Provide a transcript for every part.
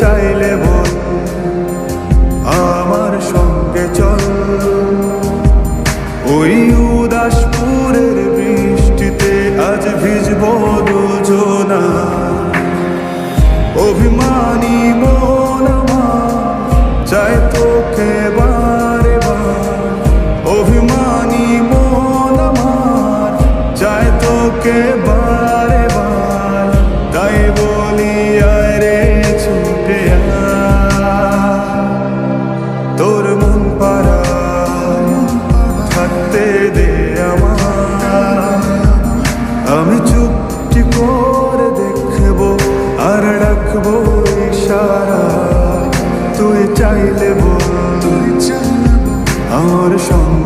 চাইলে বল আমার সঙ্গে চল। ওই উদাসপুরের বৃষ্টিতে আজ ভিজব দুজনা। অভিমানী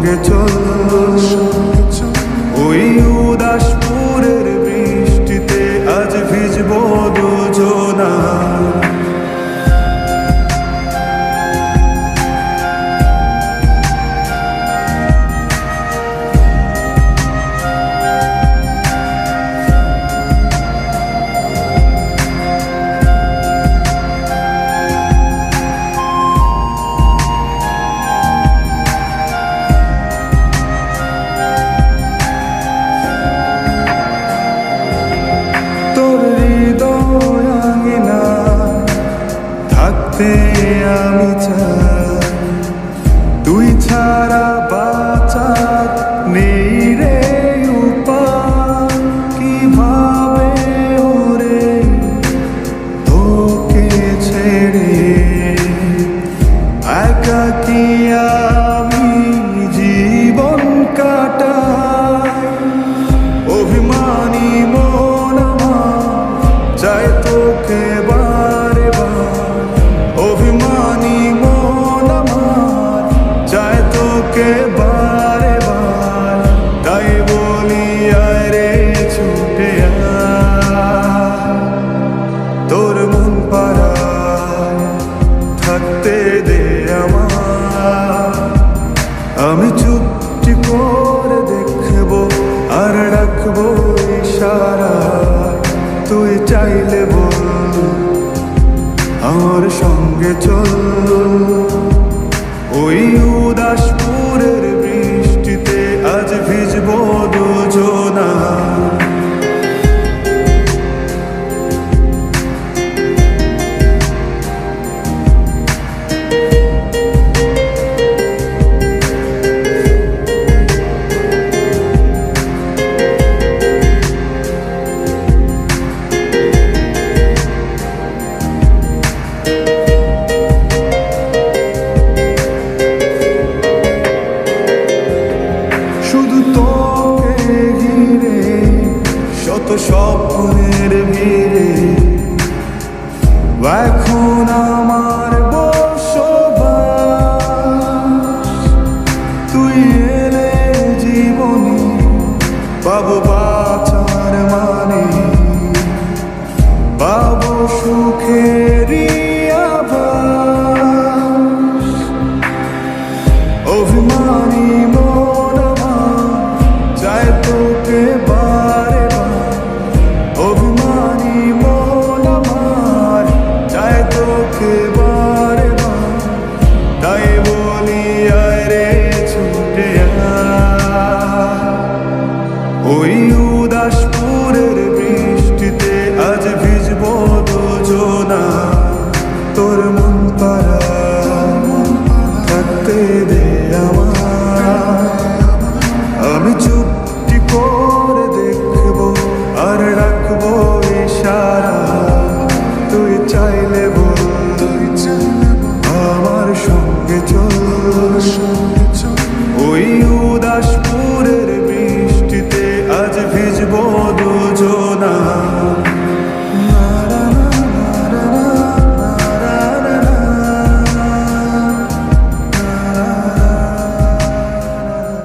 get to বাঁচা তুই ছাড়া বাঁচা নেই রে উপায় ওরে তোকে ছেড়ে? একা কি আমি অভিমানী মন যায় তোকে বা কাটে বল আমার সঙ্গে চল Photoshop, nere bhi আমি চুপ